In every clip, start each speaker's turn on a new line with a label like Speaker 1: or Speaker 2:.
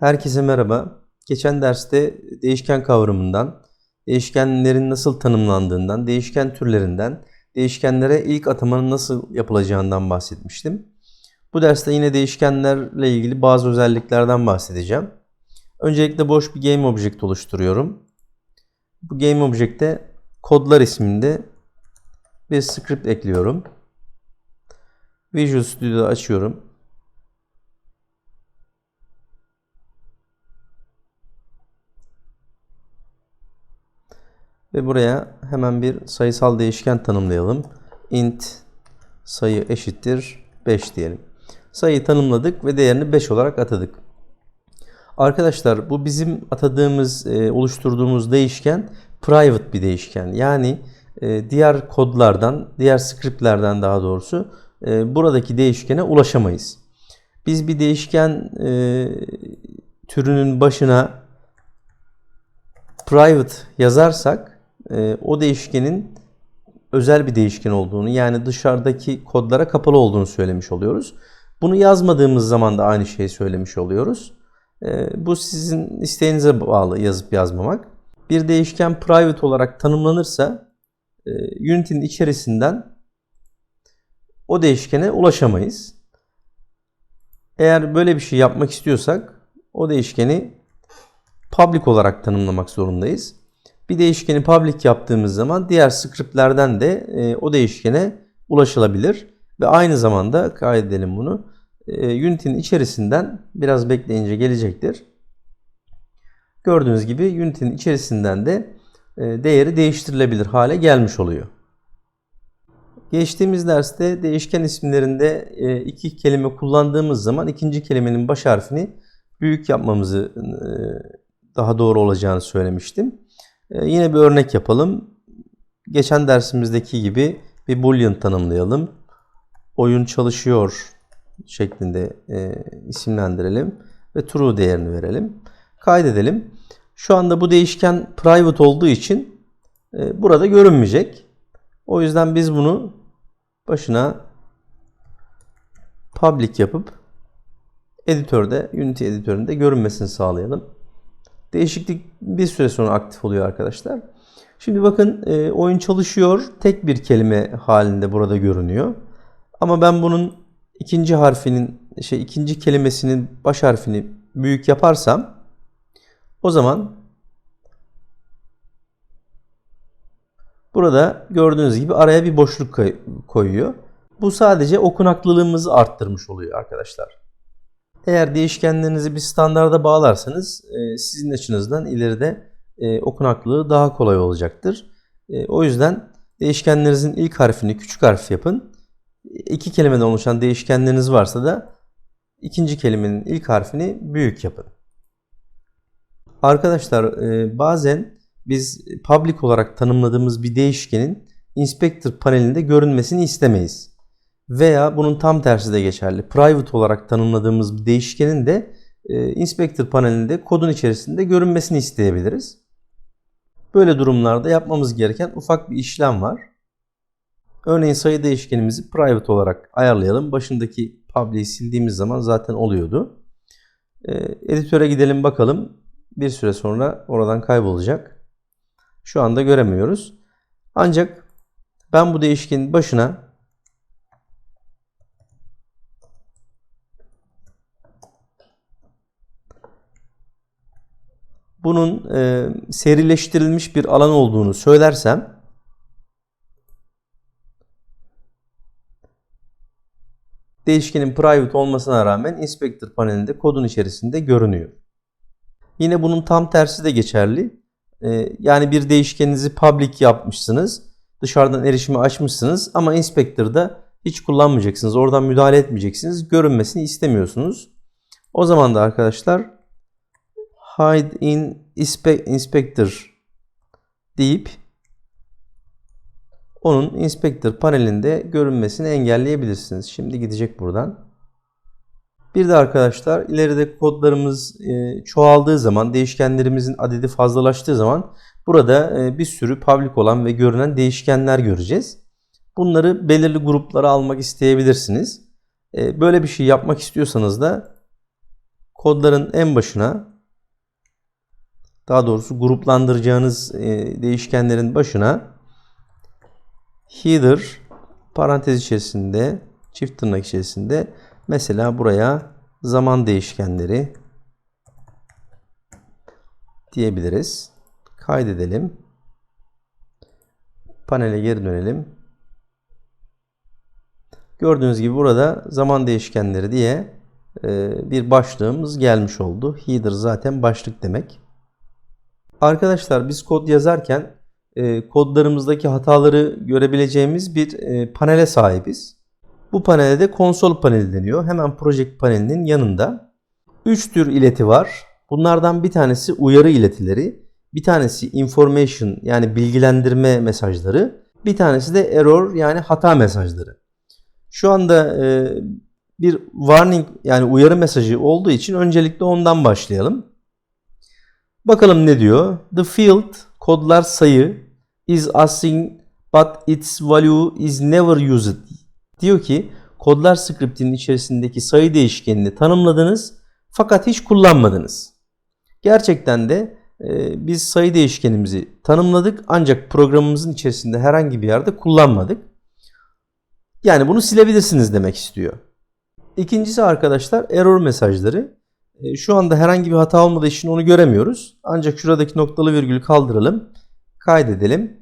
Speaker 1: Herkese merhaba. Geçen derste değişken kavramından, değişkenlerin nasıl tanımlandığından, değişken türlerinden, değişkenlere ilk atamanın nasıl yapılacağından bahsetmiştim. Bu derste yine değişkenlerle ilgili bazı özelliklerden bahsedeceğim. Öncelikle boş bir game object oluşturuyorum. Bu game object'te kodlar isminde bir script ekliyorum. Visual Studio'da açıyorum. Ve buraya hemen bir sayısal değişken tanımlayalım. int sayı eşittir 5 diyelim. Sayıyı tanımladık ve değerini 5 olarak atadık. Arkadaşlar bu bizim atadığımız, e, oluşturduğumuz değişken private bir değişken. Yani e, diğer kodlardan, diğer scriptlerden daha doğrusu e, buradaki değişkene ulaşamayız. Biz bir değişken türünün başına private yazarsak e, o değişkenin özel bir değişken olduğunu yani dışarıdaki kodlara kapalı olduğunu söylemiş oluyoruz. Bunu yazmadığımız zaman da aynı şeyi söylemiş oluyoruz. E, bu sizin isteğinize bağlı yazıp yazmamak. Bir değişken private olarak tanımlanırsa e, Unity'nin içerisinden o değişkene ulaşamayız. Eğer böyle bir şey yapmak istiyorsak o değişkeni public olarak tanımlamak zorundayız. Bir değişkeni public yaptığımız zaman diğer scriptlerden de e, o değişkene ulaşılabilir. Ve aynı zamanda kaydedelim bunu. E, Unity'nin içerisinden biraz bekleyince gelecektir. Gördüğünüz gibi Unity'nin içerisinden de e, değeri değiştirilebilir hale gelmiş oluyor. Geçtiğimiz derste değişken isimlerinde e, iki kelime kullandığımız zaman ikinci kelimenin baş harfini büyük yapmamızı e, daha doğru olacağını söylemiştim. E, yine bir örnek yapalım. Geçen dersimizdeki gibi bir boolean tanımlayalım. Oyun çalışıyor şeklinde isimlendirelim ve true değerini verelim. Kaydedelim. Şu anda bu değişken private olduğu için burada görünmeyecek. O yüzden biz bunu başına public yapıp editörde, Unity editöründe görünmesini sağlayalım. Değişiklik bir süre sonra aktif oluyor arkadaşlar. Şimdi bakın e, oyun çalışıyor. Tek bir kelime halinde burada görünüyor. Ama ben bunun ikinci harfinin şey ikinci kelimesinin baş harfini büyük yaparsam o zaman Burada gördüğünüz gibi araya bir boşluk koyuyor. Bu sadece okunaklılığımızı arttırmış oluyor arkadaşlar. Eğer değişkenlerinizi bir standarda bağlarsanız e, sizin açınızdan ileride e, okunaklılığı daha kolay olacaktır. E, o yüzden değişkenlerinizin ilk harfini küçük harf yapın. İki kelimeden oluşan değişkenleriniz varsa da ikinci kelimenin ilk harfini büyük yapın. Arkadaşlar bazen biz public olarak tanımladığımız bir değişkenin inspector panelinde görünmesini istemeyiz. Veya bunun tam tersi de geçerli. Private olarak tanımladığımız bir değişkenin de e, inspector panelinde kodun içerisinde görünmesini isteyebiliriz. Böyle durumlarda yapmamız gereken ufak bir işlem var. Örneğin sayı değişkenimizi private olarak ayarlayalım. Başındaki public'i sildiğimiz zaman zaten oluyordu. E, editöre gidelim bakalım. Bir süre sonra oradan kaybolacak. Şu anda göremiyoruz. Ancak ben bu değişkenin başına bunun e, serileştirilmiş bir alan olduğunu söylersem değişkenin private olmasına rağmen inspector panelinde kodun içerisinde görünüyor. Yine bunun tam tersi de geçerli. Ee, yani bir değişkeninizi public yapmışsınız. Dışarıdan erişimi açmışsınız ama inspector'da hiç kullanmayacaksınız. Oradan müdahale etmeyeceksiniz. Görünmesini istemiyorsunuz. O zaman da arkadaşlar hide in inspector deyip onun inspector panelinde görünmesini engelleyebilirsiniz. Şimdi gidecek buradan. Bir de arkadaşlar ileride kodlarımız e, çoğaldığı zaman değişkenlerimizin adedi fazlalaştığı zaman burada e, bir sürü public olan ve görünen değişkenler göreceğiz. Bunları belirli gruplara almak isteyebilirsiniz. E, böyle bir şey yapmak istiyorsanız da kodların en başına daha doğrusu gruplandıracağınız e, değişkenlerin başına header parantez içerisinde çift tırnak içerisinde mesela buraya zaman değişkenleri diyebiliriz. Kaydedelim. Panele geri dönelim. Gördüğünüz gibi burada zaman değişkenleri diye e, bir başlığımız gelmiş oldu. Header zaten başlık demek. Arkadaşlar biz kod yazarken e, kodlarımızdaki hataları görebileceğimiz bir e, panele sahibiz. Bu panele de konsol paneli deniyor. Hemen project panelinin yanında. 3 tür ileti var. Bunlardan bir tanesi uyarı iletileri, bir tanesi information yani bilgilendirme mesajları, bir tanesi de error yani hata mesajları. Şu anda e, bir warning yani uyarı mesajı olduğu için öncelikle ondan başlayalım. Bakalım ne diyor? The field kodlar sayı is asking but its value is never used. Diyor ki kodlar scriptinin içerisindeki sayı değişkenini tanımladınız fakat hiç kullanmadınız. Gerçekten de e, biz sayı değişkenimizi tanımladık ancak programımızın içerisinde herhangi bir yerde kullanmadık. Yani bunu silebilirsiniz demek istiyor. İkincisi arkadaşlar error mesajları. E, şu anda herhangi bir hata olmadığı için onu göremiyoruz. Ancak şuradaki noktalı virgülü kaldıralım. Kaydedelim.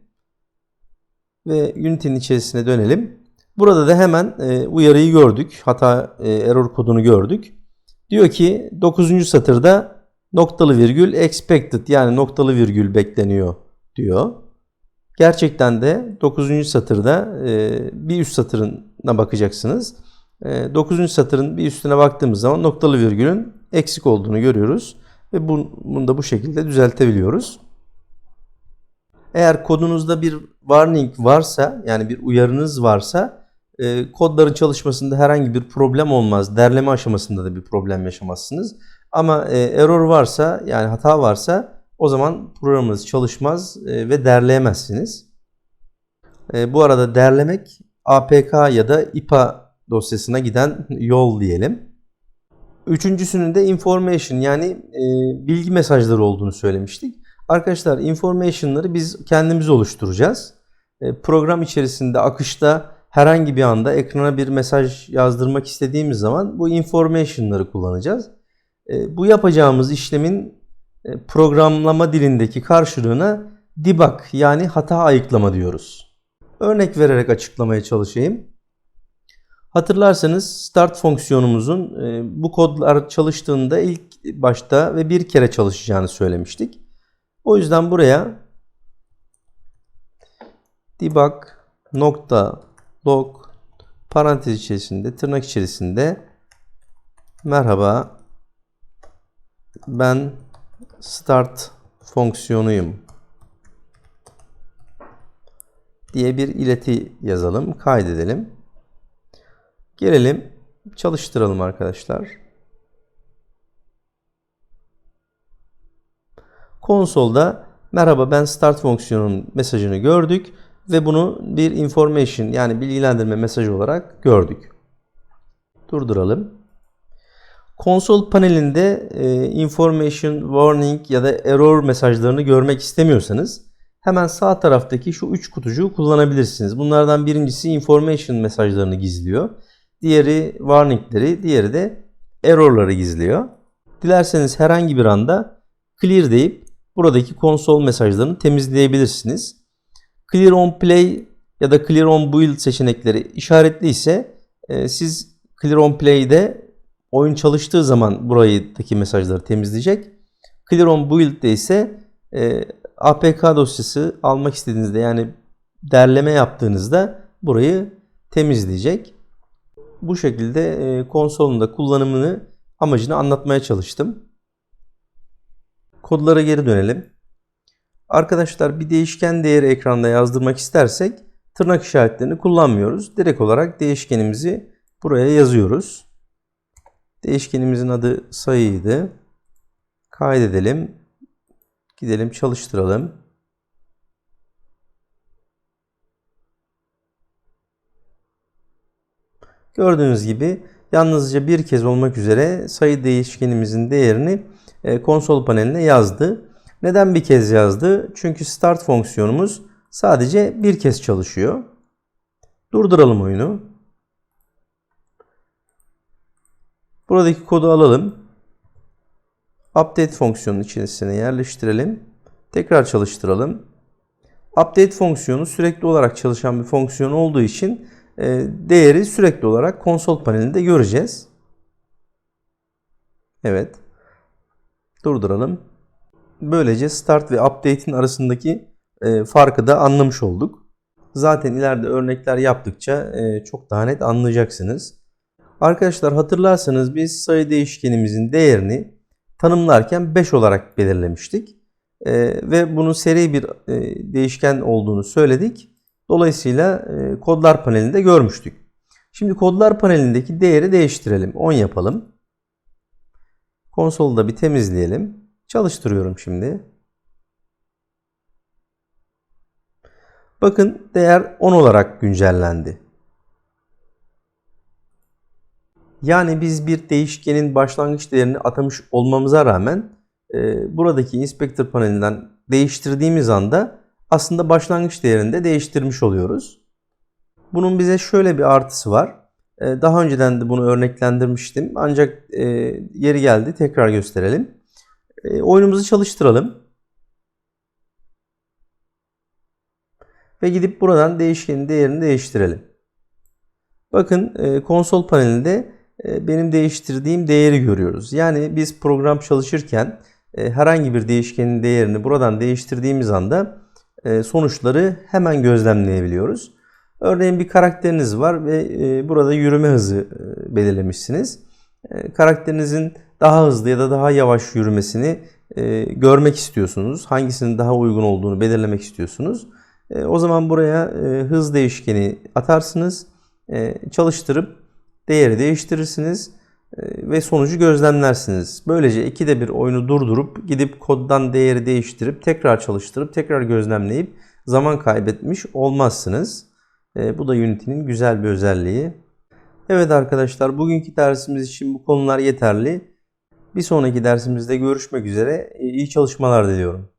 Speaker 1: Ve Unity'nin içerisine dönelim. Burada da hemen e, uyarıyı gördük. Hata e, error kodunu gördük. Diyor ki 9. satırda noktalı virgül expected yani noktalı virgül bekleniyor diyor. Gerçekten de 9. satırda bir üst satırına bakacaksınız. E, 9. satırın bir üstüne baktığımız zaman noktalı virgülün eksik olduğunu görüyoruz. Ve bunu da bu şekilde düzeltebiliyoruz. Eğer kodunuzda bir warning varsa yani bir uyarınız varsa e, kodların çalışmasında herhangi bir problem olmaz. Derleme aşamasında da bir problem yaşamazsınız. Ama e, error varsa yani hata varsa o zaman programınız çalışmaz e, ve derleyemezsiniz. Bu arada derlemek APK ya da IPA dosyasına giden yol diyelim. Üçüncüsünün de information yani e, bilgi mesajları olduğunu söylemiştik. Arkadaşlar information'ları biz kendimiz oluşturacağız. E, program içerisinde akışta herhangi bir anda ekrana bir mesaj yazdırmak istediğimiz zaman bu information'ları kullanacağız. E, bu yapacağımız işlemin e, programlama dilindeki karşılığına debug yani hata ayıklama diyoruz. Örnek vererek açıklamaya çalışayım. Hatırlarsanız start fonksiyonumuzun e, bu kodlar çalıştığında ilk başta ve bir kere çalışacağını söylemiştik. O yüzden buraya debug nokta log parantez içerisinde tırnak içerisinde merhaba ben start fonksiyonuyum diye bir ileti yazalım, kaydedelim. Gelelim, çalıştıralım arkadaşlar. Konsolda merhaba ben start fonksiyonun mesajını gördük ve bunu bir information yani bilgilendirme mesajı olarak gördük. Durduralım. Konsol panelinde e, information, warning ya da error mesajlarını görmek istemiyorsanız hemen sağ taraftaki şu üç kutucuğu kullanabilirsiniz. Bunlardan birincisi information mesajlarını gizliyor. Diğeri warningleri, diğeri de errorları gizliyor. Dilerseniz herhangi bir anda clear deyip buradaki konsol mesajlarını temizleyebilirsiniz. Clear on play ya da clear on build seçenekleri işaretli ise e, siz clear on play'de oyun çalıştığı zaman buradaki mesajları temizleyecek. Clear on build'de ise e, APK dosyası almak istediğinizde yani derleme yaptığınızda burayı temizleyecek. Bu şekilde e, konsolun da kullanımını amacını anlatmaya çalıştım. Kodlara geri dönelim. Arkadaşlar bir değişken değeri ekranda yazdırmak istersek tırnak işaretlerini kullanmıyoruz. Direkt olarak değişkenimizi buraya yazıyoruz. Değişkenimizin adı sayıydı. Kaydedelim. Gidelim çalıştıralım. Gördüğünüz gibi yalnızca bir kez olmak üzere sayı değişkenimizin değerini e, konsol paneline yazdı. Neden bir kez yazdı? Çünkü start fonksiyonumuz sadece bir kez çalışıyor. Durduralım oyunu. Buradaki kodu alalım. Update fonksiyonun içerisine yerleştirelim. Tekrar çalıştıralım. Update fonksiyonu sürekli olarak çalışan bir fonksiyon olduğu için değeri sürekli olarak konsol panelinde göreceğiz. Evet. Durduralım. Böylece start ve update'in arasındaki e, farkı da anlamış olduk. Zaten ileride örnekler yaptıkça e, çok daha net anlayacaksınız. Arkadaşlar hatırlarsanız biz sayı değişkenimizin değerini tanımlarken 5 olarak belirlemiştik. E, ve bunun seri bir e, değişken olduğunu söyledik. Dolayısıyla e, kodlar panelinde görmüştük. Şimdi kodlar panelindeki değeri değiştirelim. 10 yapalım. Konsolu da bir temizleyelim. Çalıştırıyorum şimdi. Bakın değer 10 olarak güncellendi. Yani biz bir değişkenin başlangıç değerini atamış olmamıza rağmen e, buradaki inspektör panelinden değiştirdiğimiz anda aslında başlangıç değerini de değiştirmiş oluyoruz. Bunun bize şöyle bir artısı var. E, daha önceden de bunu örneklendirmiştim. Ancak e, yeri geldi tekrar gösterelim. E, oyunumuzu çalıştıralım. Ve gidip buradan değişkenin değerini değiştirelim. Bakın e, konsol panelinde benim değiştirdiğim değeri görüyoruz. Yani biz program çalışırken herhangi bir değişkenin değerini buradan değiştirdiğimiz anda sonuçları hemen gözlemleyebiliyoruz. Örneğin bir karakteriniz var ve e, burada yürüme hızı e, belirlemişsiniz. E, karakterinizin daha hızlı ya da daha yavaş yürümesini e, görmek istiyorsunuz. Hangisinin daha uygun olduğunu belirlemek istiyorsunuz. E, o zaman buraya e, hız değişkeni atarsınız. E, çalıştırıp değeri değiştirirsiniz e, ve sonucu gözlemlersiniz. Böylece ikide bir oyunu durdurup gidip koddan değeri değiştirip tekrar çalıştırıp tekrar gözlemleyip zaman kaybetmiş olmazsınız. E, bu da Unity'nin güzel bir özelliği. Evet arkadaşlar bugünkü dersimiz için bu konular yeterli. Bir sonraki dersimizde görüşmek üzere. İyi çalışmalar diliyorum.